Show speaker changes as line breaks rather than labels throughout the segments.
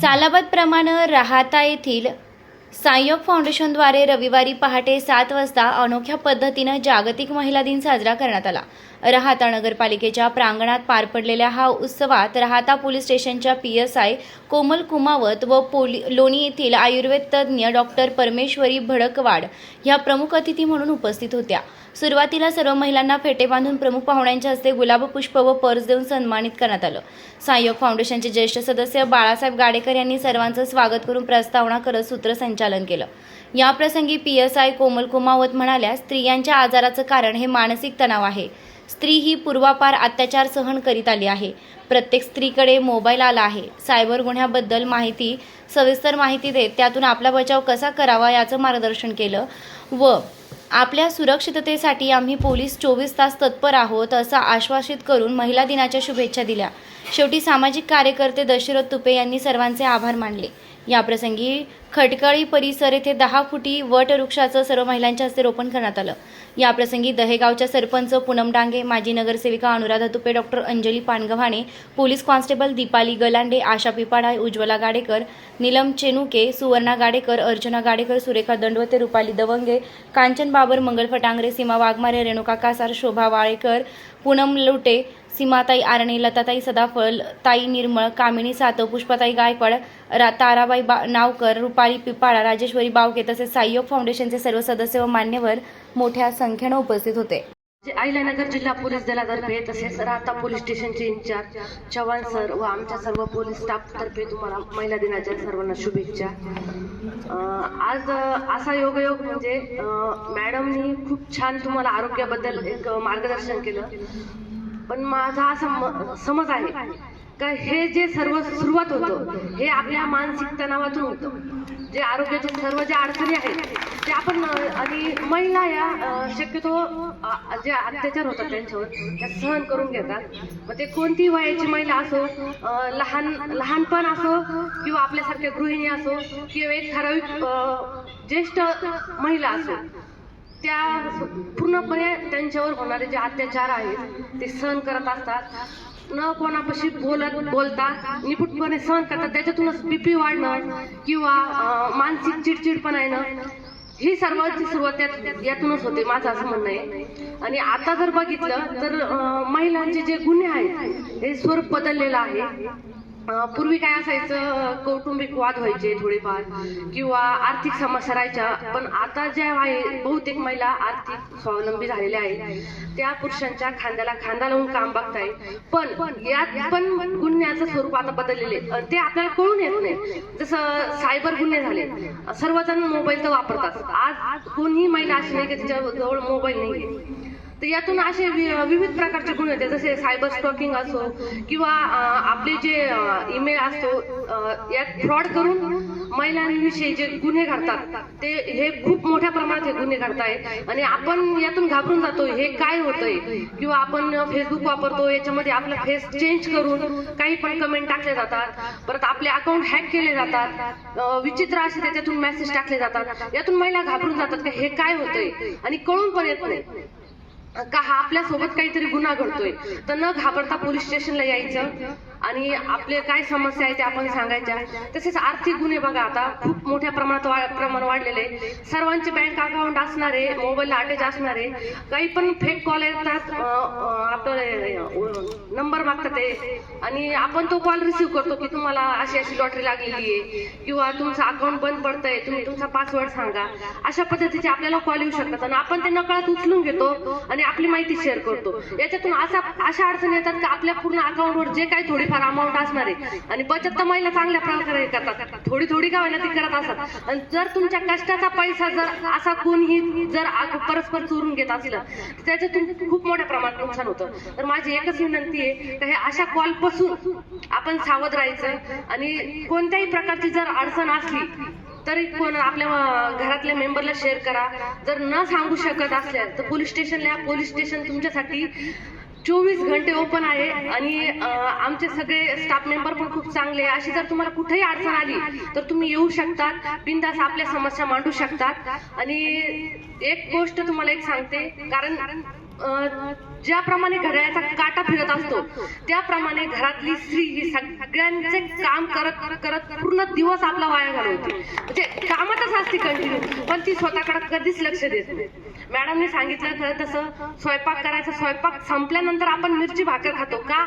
सालाबादप्रमाणे राहता येथील सायोग फाउंडेशनद्वारे रविवारी पहाटे सात वाजता अनोख्या पद्धतीनं जागतिक महिला दिन साजरा करण्यात आला. राहाता नगरपालिकेच्या प्रांगणात पार पडलेल्या हा उत्सवात राहाता पोलीस स्टेशनच्या P S I Komal Kumawat व पोली लोणी येथील आयुर्वेद तज्ज्ञ डॉक्टर परमेश्वरी भडकवाड ह्या प्रमुख अतिथी म्हणून उपस्थित होत्या. सुरुवातीला सर्व महिलांना फेटे बांधून प्रमुख पाहुण्यांच्या हस्ते गुलाब पुष्प व पर्स देऊन सन्मानित करण्यात आलं. सायोग फाउंडेशनचे ज्येष्ठ सदस्य बाळासाहेब गाडेकर यांनी सर्वांचं स्वागत करून प्रस्तावना करत सूत्रसंचालन केलं. याप्रसंगी P S I Komal Kumawat म्हणाल्या स्त्रियांच्या आजाराचं कारण हे मानसिक तणाव आहे. स्त्री ही पूर्वापार अत्याचार सहन करीत आली आहे. प्रत्येक स्त्रीकडे मोबाईल आला आहे. सायबर गुन्ह्याबद्दल माहिती सविस्तर माहिती देत त्यातून आपला बचाव कसा करावा याचं मार्गदर्शन केलं व आपल्या सुरक्षिततेसाठी आम्ही पोलीस चोवीस तास तत्पर आहोत असं आश्वासित करून महिला दिनाच्या शुभेच्छा दिल्या. शेवटी सामाजिक कार्यकर्ते दशरथ तुपे यांनी सर्वांचे आभार मानले. याप्रसंगी खटकळी परिसर येथे दहा फुटी वट वृक्षाचं सर्व महिलांच्या हस्ते रोपण करण्यात आलं. याप्रसंगी दहेगावच्या सरपंच पूनम डांगे माजी नगरसेविका Anuradha Tupe doctor Anjali Pangavhane police constable Deepali Galande Asha Pipada Ujjwala Gadekar Neelam Chenuke Suvarna Gadekar Archana Gadekar Surekha Dandavate Rupali Davange Kanchan Babar Mangal Phatangare Seema Waghmare Renuka Kasar Shobha Walekar Poonam Lote सीमाताई आरणे लताताई सदाफळ ताई निर्मळ कामिनी सातव पुष्पाताई गायकवाड रा ताराबाई बा नावकर रुपाली पिपाळा राजेश्वरी बावके तसेच साईयोग फाउंडेशनचे सर्व सदस्य व मान्यवर मोठ्या संख्येनं उपस्थित होते.
अहिल्यानगर जिल्हा पोलीस दलातर्फे तसेच राहता पोलीस स्टेशनचे इंचार्ज चव्हाण सर व आमच्या सर्व पोलीस स्टाफतर्फे तुम्हाला महिला दिनाच्या सर्वांना शुभेच्छा. आज असा योगयोग म्हणजे मॅडमनी खूप छान तुम्हाला आरोग्याबद्दल एक मार्गदर्शन केलं. पण माझा असा म- समज आहे का हे जे सर्व सुरुवात होतं हे आपल्या मानसिक तणावातून होतं. जे आरोग्याचे सर्व ज्या अडचणी आहेत ते आपण आणि महिला या शक्यतो जे अत्याचार होतात त्यांच्यावर त्या सहन करून घेतात. मग ते कोणती वयाची महिला असो लहान लहानपण असो किंवा आपल्यासारख्या गृहिणी असो किंवा एक ठराविक ज्येष्ठ महिला असो त्या पूर्णपणे त्यांच्यावर होणारे जे अत्याचार आहेत ते सहन करत असतात. न कोणापाशी बोलत बोलता निपुटपणे सहन करतात. त्याच्यातूनच बीपी वाढणं किंवा मानसिक चिडचिडपणा येणं ही सर्वांची सुरुवात त्यात यातूनच होते. माझं असं म्हणणं आहे. आणि आता जर बघितलं तर महिलांचे जे गुन्हे आहेत हे स्वरूप बदललेलं आहे. पूर्वी काय असायचं कौटुंबिक वाद व्हायचे थोडेफार किंवा आर्थिक समस्या राहायच्या पण आता ज्या आहे बहुतेक महिला आर्थिक स्वावलंबी झालेल्या आहेत. त्या पुरुषांच्या खांद्याला खांदा लावून काम बघताय पण यात पण गुन्ह्याचं स्वरूप आता बदललेले आहे. ते आपल्याला कळून येत नाही. जसं सायबर गुन्हे झाले. सर्वजण मोबाईल तर वापरतात. आज कोणीही महिला अशी नाही की तिच्या जवळ मोबाईल नाही तर यातून असे वि- विविध प्रकारचे गुन्हे होते जसे सायबर स्टॉकिंग असो किंवा आपले जे ईमेल असतो यात फ्रॉड करून महिलांविषयी जे गुन्हे घडतात ते हे खूप मोठ्या प्रमाणात हे गुन्हे घडताय. आणि आपण यातून घाबरून जातो हे काय होतंय? किंवा आपण फेसबुक वापरतो याच्यामध्ये आपला फेस चेंज करून काही पण कमेंट टाकले जातात. परत आपले अकाउंट हॅक केले जातात. विचित्र असे त्याच्यातून मेसेज टाकले जातात. यातून महिला घाबरून जातात की हे काय होतंय? आणि कळून पण येत नाही. का हा आपल्यासोबत काहीतरी गुन्हा घडतोय? तर न घाबरता पोलीस स्टेशनला यायचं. आणि आपले काय समस्या आहे त्या आपण सांगायच्या. तसेच आर्थिक गुन्हे बघा आता खूप मोठ्या प्रमाणात वा- प्रमाण वाढलेले आहे. सर्वांचे बँक अकाउंट असणारे मोबाईलला अटॅच असणारे काही पण फेक कॉल येतात आपलं नंबर मागतात ते. आणि आपण तो कॉल रिसीव करतो की तुम्हाला अशी अशी लॉटरी लागलेली आहे. किंवा तुमचं अकाउंट बंद पडतंय तुम्ही तुमचा पासवर्ड सांगा. अशा पद्धतीचे आपल्याला कॉल येऊ शकतात. आणि आपण ते नकळत उचलून घेतो आणि आपली माहिती शेअर करतो. याच्यातून असा अशा अडचणी येतात की आपल्या पूर्ण अकाउंटवर जे काही थोडीफार अमाऊंट असणार आहे आणि बचत तर महिला चांगल्या प्रकारे करतात. थोडी थोडी का होईना ती करत असतात आणि जर तुमच्या कष्टाचा पैसा जर असा कोणीही जर परस्पर चोरून घेत असलं तर त्याच्यातून खूप मोठ्या प्रमाणात नुकसान होतं. तर माझी एकच विनंती आहे की हे अशा कॉलपासून आपण सावध राहायचं. आणि कोणत्याही प्रकारची जर अडचण असली तरी कोण आपल्या घरातल्या मेंबरला शेअर करा. जर न सांगू शकत असल्यास तर पोलीस स्टेशनला पोलीस स्टेशन तुमच्यासाठी चोवीस घंटे ओपन आहे आणि आमचे सगळे स्टाफ मेंबर पण खूप चांगले आहे. अशी जर तुम्हाला कुठेही अडचण आली तर तुम्ही येऊ शकतात. बिंदास आपल्या समस्या मांडू शकतात. आणि एक गोष्ट तुम्हाला एक सांगते कारण ज्याप्रमाणे घड्याळाचा काटा फिरत असतो त्याप्रमाणे घरातली स्त्री ही सगळ्यांचे काम करत करत पूर्ण दिवस आपला वाया घालवते. म्हणजे कामातच असते कंटिन्यू पण ती स्वतःकडे कधीच लक्ष देत नाही. मॅडमने सांगितलं खरं तसं स्वयंपाक करायचा स्वयंपाक संपल्यानंतर आपण मिरची भाकर खातो का?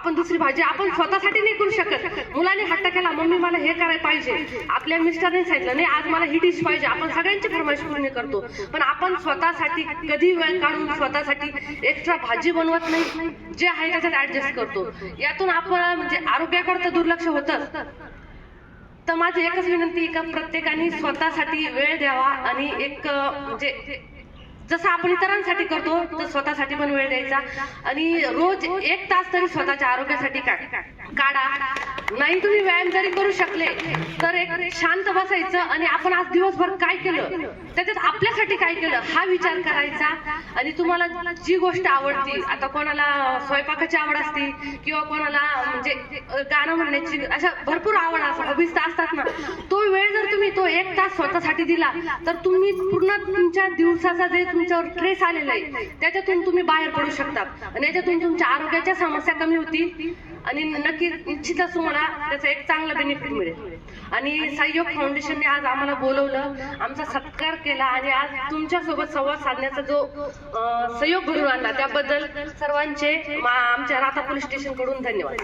आपण दुसरी भाजी आपण स्वतःसाठी नाही करू शकत. मुलाने हट्ट केला मम्मी मला हे करायला पाहिजे. आपल्या मिस्टरने सांगितलं नाही आज मला ही डिश पाहिजे. आपण सगळ्यांची फरमाईश पूर्ण करतो. पण आपण स्वतःसाठी कधी वेळ काढून स्वतःसाठी एक्स्ट्रा भाजी बनवत नाही जे आहे त्याच्यात ऍडजस्ट करतो. यातून आपण म्हणजे आरोग्याकडे तर दुर्लक्ष होतं. तर माझी एकच विनंती का प्रत्येकाने स्वतःसाठी वेळ द्यावा आणि एक म्हणजे जसं आपण इतरांसाठी करतो तर स्वतःसाठी पण वेळ द्यायचा. आणि रोज एक तास तरी स्वतःच्या आरोग्यासाठी काढा. नाही तुम्ही व्यायाम जरी करू शकले तर एक शांत बसायचं आणि आपण आज दिवसभर काय केलं? त्याच्यात आपल्यासाठी काय केलं? हा विचार करायचा. आणि तुम्हाला जी गोष्ट आवडती आता कोणाला स्वयंपाकाची आवड असते किंवा कोणाला म्हणजे गाणं म्हणण्याची अशा भरपूर आवड असतात हॉबीज तर असतात ना तो वेळ जर तुम्ही तो एक तास स्वतःसाठी दिला तर तुम्ही पूर्ण तुमच्या दिवसाचा जे तुमच्यावर ट्रेस आलेला आहे. त्याच्यातून तुम्ही बाहेर पडू शकता. आणि याच्यातून तुमच्या आरोग्याच्या समस्या कमी होतील. आणि नक्की निश्चितच तुम्हाला त्याचा एक चांगला बेनिफिट मिळेल. आणि सहयोग फाउंडेशनने आज आम्हाला बोलवलं. आमचा सत्कार केला आणि आज तुमच्यासोबत संवाद साधण्याचा जो सहयोग घडून आणला त्याबद्दल सर्वांचे आमच्या राता पोलीस स्टेशनकडून धन्यवाद.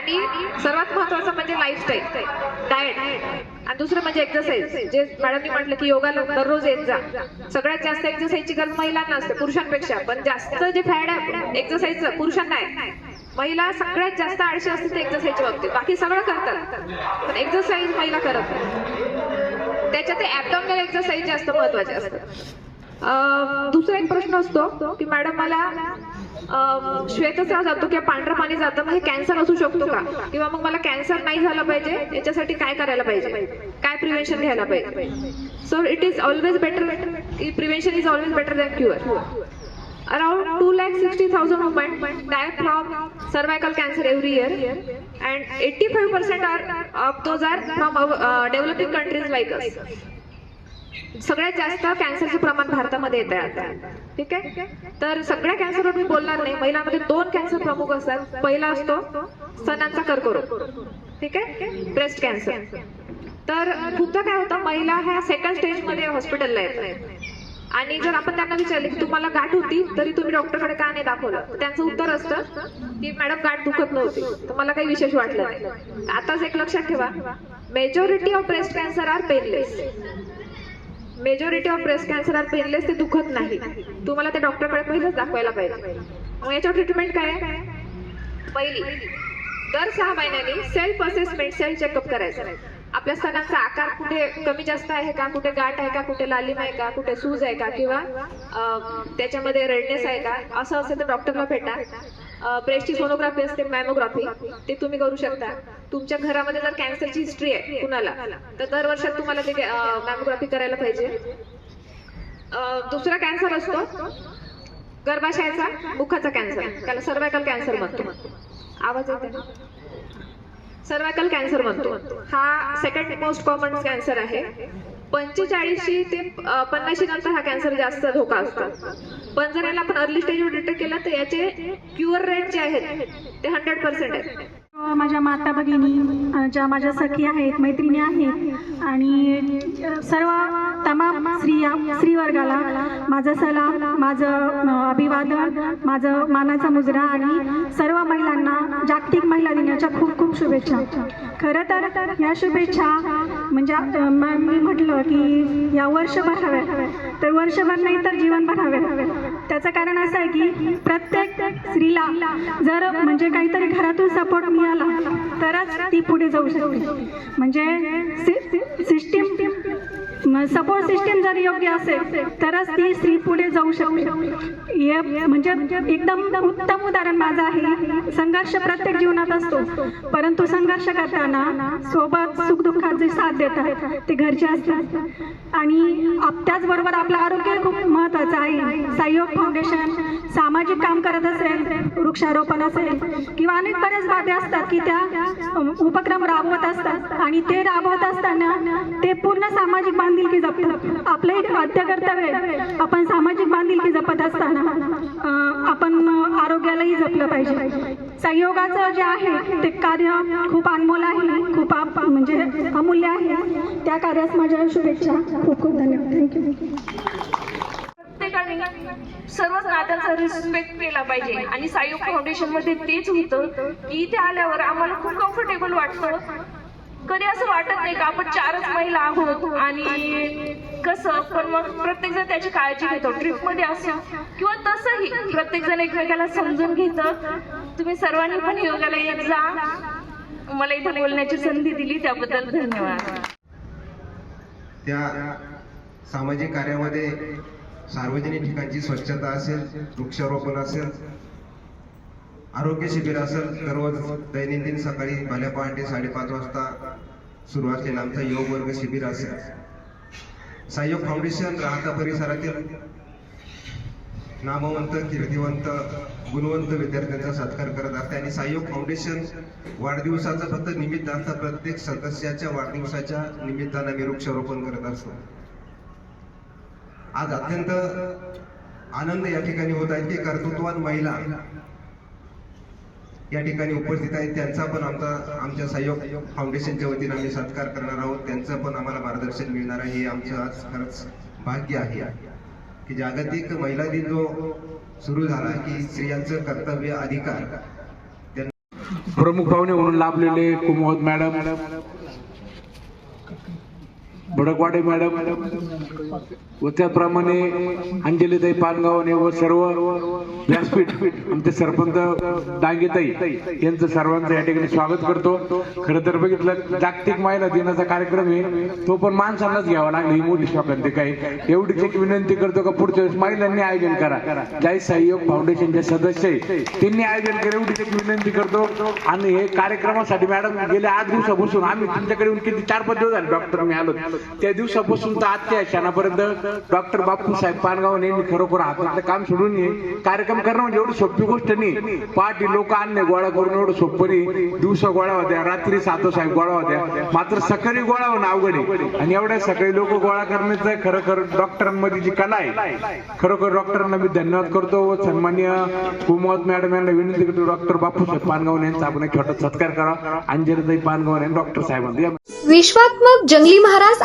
आणि सर्वात महत्वाचं म्हणजे लाईफस्टाईल डाएट आणि दुसरं म्हणजे एक्सरसाइज जे मॅडमनी म्हटलं की योगा दररोज येत जा. सगळ्यात जास्त एक्सरसाइजची गरज महिलांना असते पुरुषांपेक्षा. पण जास्त जे फॅड आहे एक्सरसाइजचं पुरुषांना आहे. महिला सगळ्यात जास्त आळशी असते ते एक्सरसाइजच्या बाबतीत. बाकी सगळं करतात. पण एक्सरसाइज महिला करत नाही. त्याच्यात ते ऍबडॉमिनल एक्सरसाइज जास्त महत्त्वाचे असतात दुसरा एक प्रश्न असतो की मॅडम मला श्वेतस्राव जातो किंवा पांढरं पाणी जातं मग हे कॅन्सर असू शकतो का? किंवा मग मला कॅन्सर नाही झालं पाहिजे याच्यासाठी काय करायला पाहिजे? काय प्रिव्हेन्शन घ्यायला पाहिजे? So it is always better prevention is always better than cure around 2 lakh 60,000 women die from cervical cancer every year and 85% are of those are from uh, developing countries like us. सगळ्यात जास्त कॅन्सरचे प्रमाण भारतामध्ये येत आहे ठीक आहे? तर सगळ्या कॅन्सरवर मी बोलणार नाही. महिलांमध्ये दोन कॅन्सर प्रमुख असतात. पहिला असतो सणांचा कर्करोग. ठीक आहे? ब्रेस्ट कॅन्सर तर खूपदा काय होतं? महिला ह्या सेकंड स्टेजमध्ये हॉस्पिटलला येतात. आणि जर आपण त्यांना विचारले की तुम्हाला गाठ होती तरी तुम्ही डॉक्टरकडे का नाही दाखवलं? त्यांचं उत्तर असतं की मॅडम गाठ दुखत नव्हती. तर मला काही विशेष वाटलं नाही. आताच एक लक्षात ठेवा. Majority of breast cancer are painless majority of breast cancer are painless ते दुखत नाही. तुम्हाला ते डॉक्टरकडे पहिलंच दाखवायला पाहिजे. मग याच्यावर ट्रीटमेंट काय आहे? पहिली दर सहा महिन्यांनी सेल्फ असेसमेंट सेल्फ चेकअप करायचं. आपल्या स्तनांचा आकार कुठे कमी जास्त आहे का कुठे गाठ आहे का कुठे लालिम आहे का कुठे सूज आहे का किंवा त्याच्यामध्ये रेडनेस आहे का असं असेल तर डॉक्टरला भेटा. ब्रेस्टची सोनोग्राफी असते मॅमोग्राफी ते तुम्ही करू शकता. तुमच्या घरामध्ये जर कॅन्सरची हिस्ट्री आहे कुणाला तर दर वर्षात तुम्हाला ते मॅमोग्राफी करायला पाहिजे. दुसरा कॅन्सर असतो गर्भाशयाचा मुखाचा कॅन्सर त्याला सर्वायकल कॅन्सर म्हणतो. आवाज येते सर्वायकल कॅन्सर म्हणतो. हा सेकंड मोस्ट कॉमन कॅन्सर आहे. पंचेचाळीसशे ते पन्नाशी नंतर हा कॅन्सर जास्त धोका असतो. पण जर याला आपण अर्ली स्टेजवर डिटेक्ट केलं तर याचे क्युअर रेट जे आहेत ते हंड्रेड पर्सेंट आहेत.
माझ्या माता भगिनी ज्या माझ्या सखी आहेत मैत्रिणी आहेत आणि सर्व तमाम स्त्रिया स्त्रीवर्गाला माझं सलाम माझं अभिवादन माझं मानाचा मुजरा आणि सर्व महिलांना जागतिक महिला दिनाच्या खूप खूप शुभेच्छा. खरं तर या शुभेच्छा म्हणजे मी म्हटलं की या वर्षभर हव्यात तर वर्षभर नाही तर जीवनभर हव्या त्याचं कारण असं आहे की प्रत्येक स्त्रीला जर म्हणजे काहीतरी घरातून सपोर्ट मिळाला तरच ती पुढे जाऊ शकते. म्हणजे सिस्टीम सपोर्ट सिस्टीम जर योग्य असेल तरच ती स्त्री पुढे जाऊ शकते. म्हणजे एकदम उत्तम उदाहरण माझं आहे. संघर्ष प्रत्येक जीवनात असतो. परंतु संघर्ष करताना सोबत सुखदुःखात जे साथ देतात. ते घरचे असतात. आणि आप- त्याचबरोबर आपलं आरोग्य खूप महत्त्वाचं आहे. सहयोग फाउंडेशन सामाजिक काम करत असेल वृक्षारोपण असेल किंवा अनेक बऱ्याच बाबी असतात की त्या उपक्रम राबवत असतात. आणि ते राबवत असताना ते पूर्ण सामाजिक बांधिलकी जपतो. आपलं एक आद्य कर्तव्य आहे. आपण सामाजिक बांधिलकी जपत असताना आपण आरोग्यालाही जपलं पाहिजे. संयोगाचं जे आहे ते कार्य खूप अनमोल आहे खूप आप- म्हणजे अमूल्य आहे. त्या कार्यास माझ्या शुभेच्छा. खूप खूप धन्यवाद. थँक्यू
सर्वच नात्यांचा रिस्पेक्ट केला पाहिजे. आणि सायोग फाउंडेशनमध्ये तेच होतं की इथे आल्यावर आम्हाला खूप कम्फर्टेबल वाटतं. कधी असं वाटत नाही का आपण चारच महिला आहोत आणि कसं? पण मग प्रत्येक जण त्याची काळजी घेतो. ट्रिपमध्ये असो. किंवा तसंही प्रत्येक जण एकमेकाला समजून घेतं. तुम्ही सर्वांनी पण योगाला येत जा. मला इथे बोलण्याची संधी दिली. त्याबद्दल धन्यवाद.
त्या सामाजिक कार्यामध्ये सार्वजनिक ठिकाणची स्वच्छता असेल वृक्षारोपण असेल आरोग्य शिबिर असेल दररोज दैनंदिन सकाळी भल्या पहाटे साडेपाच वाजता सुरू असलेला आमचा योग वर्ग शिबिर असेल. सहयोग फाउंडेशन राहता परिसरातील नामवंत कीर्तिवंत गुणवंत विद्यार्थ्यांचा सत्कार करत असते आणि सहयोग फाउंडेशन वाढदिवसाचं फक्त निमित्त असतं प्रत्येक सदस्याच्या वाढदिवसाच्या निमित्तानं मी वृक्षारोपण करत असतो. आज अत्यंत आनंद या ठिकाणी होत आहे. की कर्तृत्वान महिला या ठिकाणी उपस्थित आहेत. त्यांचा पण आमचा आमच्या सहयोग फाउंडेशनच्या वतीनं आम्ही सत्कार करणार आहोत. त्यांचं पण आम्हाला मार्गदर्शन मिळणार आहे. हे आमचं आज खरंच भाग्य आहे. की जागतिक महिला दिन जो सुरू झाला की स्त्रियांचं कर्तव्य अधिकार.
प्रमुख पाहुणे म्हणून लाभलेले कुमोद मॅडम. भडकवाडे मॅडम व त्याप्रमाणे अंजलीताई पानगावने व सर्व व्यासपीठ आमचे सरपंच डांगेताई यांचं सर्वांचं या ठिकाणी स्वागत करतो. खरं तर बघितलं जागतिक महिला दिनाचा कार्यक्रम आहे. तो पण माणसांनाच घ्यावा लागला ही मोठी शॉकांती काही एवढीच एक विनंती करतो का पुढच्या वेळेस महिलांनी आयोजन करा. काही सहयोग फाउंडेशनचे सदस्य आहे. त्यांनी आयोजन करा एवढीच एक विनंती करतो. आणि हे कार्यक्रमासाठी मॅडम गेल्या आठ दिवसापासून आम्ही तुमच्याकडे किती चार पाच दिवस झाले डॉक्टर मी आलो त्या दिवसापासून तर आजच्या क्षणापर्यंत. डॉक्टर बापू साहेब पानगाव यांनी खरोखर हातातलं काम सोडून हे कार्यक्रम करणं म्हणजे एवढी सोपी गोष्ट नाही. पहाटे लोक आणणे गोळा करून एवढं सोपं नाही. दिवसा गोळा होत्या रात्री सातो साहेब गोळा होत्या. मात्र सकाळी गोळा होणं अवघड आहे. आणि एवढ्या सकाळी लोक गोळा करण्याचं खरोखर डॉक्टरांमध्ये जी कला आहे खरोखर डॉक्टरांना मी धन्यवाद करतो. व सन्मान्य कुमोद मॅडम यांना विनंती करतो डॉक्टर बापूसाहेब पानगाव यांचा आपण एक छोटा सत्कार करा. अंजलीताई पानगाव यांनी डॉक्टर साहेबांनी
विश्वात्मक जंगली महाराज